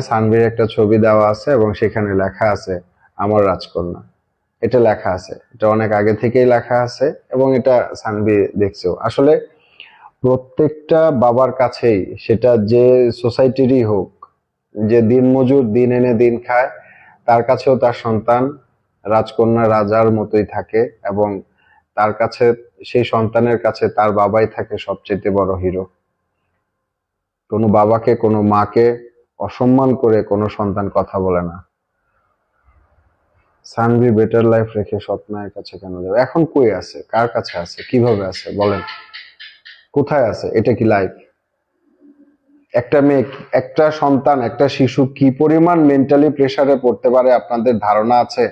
সানভির একটা ছবি দেওয়া আছে এবং সেখানে লেখা আছে, আমার রাজকন্যা। এটা লেখা আছে। এটা অনেক আগে থেকেই লেখা আছে এবং এটা সানভি দেখছেও। আসলে প্রত্যেকটা বাবার কাছেই সেটা যে সোসাইটিরই হোক, যে দিনমজুর দিন এনে দিন খায়, তার কাছেও তার সন্তান রাজকন্যা রাজার মতোই থাকে এবং তার কাছে, সেই সন্তানের কাছে তার বাবাই থাকে সবচেয়ে বড় হিরো। কোনো বাবাকে, কোনো মাকে অসম্মান করে কোনো সন্তান কথা বলে না। সানভি বেটার লাইফ রেখে স্বপ্নের কাছে কেন যাবে? এখন কই আছে? কার কাছে আছে? কীভাবে আছে? বলেন। কোথায় আছে? এটা কি লাইফ একটা মেয়ে, একটা সন্তান, একটা শিশু কি পরিমাণ মেন্টালি প্রেসারে পড়তে পারে? আপনাদের ধারণা আছে?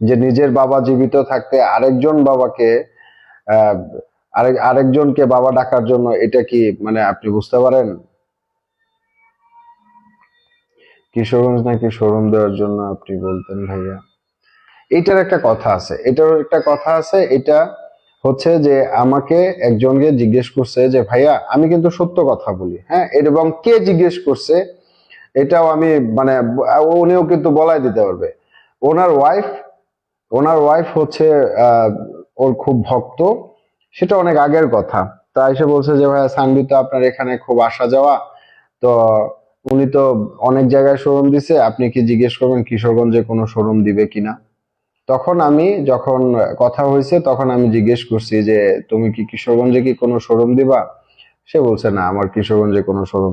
যে নিজের বাবা জীবিত থাকতে আরেকজন বাবাকে আরেক, আরেকজনকে বাবা ডাকার জন্য এটা কি মানে আপনি বুঝতে পারেন? কিশোরগঞ্জ নাকি শোরুম দেওয়ার জন্য আপনি বলতেন ভাইয়া? এটার একটা কথা আছে এটার একটা কথা আছে, এটা হচ্ছে যে আমাকে একজনকে জিজ্ঞেস করছে যে, ভাইয়া, আমি কিন্তু সত্য কথা বলি। হ্যাঁ এবং কে জিজ্ঞেস করছে এটাও আমি মানে উনিও কিন্তু বলাই দিতে পারবে। ওনার ওয়াইফ ওনার ওয়াইফ হচ্ছে ওর খুব ভক্ত, সেটা অনেক আগের কথা। তা এসে বলছে যে, ভাইয়া সানবি তো আপনার এখানে খুব আসা যাওয়া, তো উনি তো অনেক জায়গায় শোরুম দিছে, আপনি কি জিজ্ঞেস করবেন কিশোরগঞ্জে কোনো শোরুম দিবে কিনা? তখন আমি যখন কথা হয়েছে, তখন আমি জিজ্ঞেস করছি যে, তুমি কি কিশোরগঞ্জে কি কোনো শোরুম দিবা? সে বলছে, না, আমার কিশোরগঞ্জে কোনো শোরুম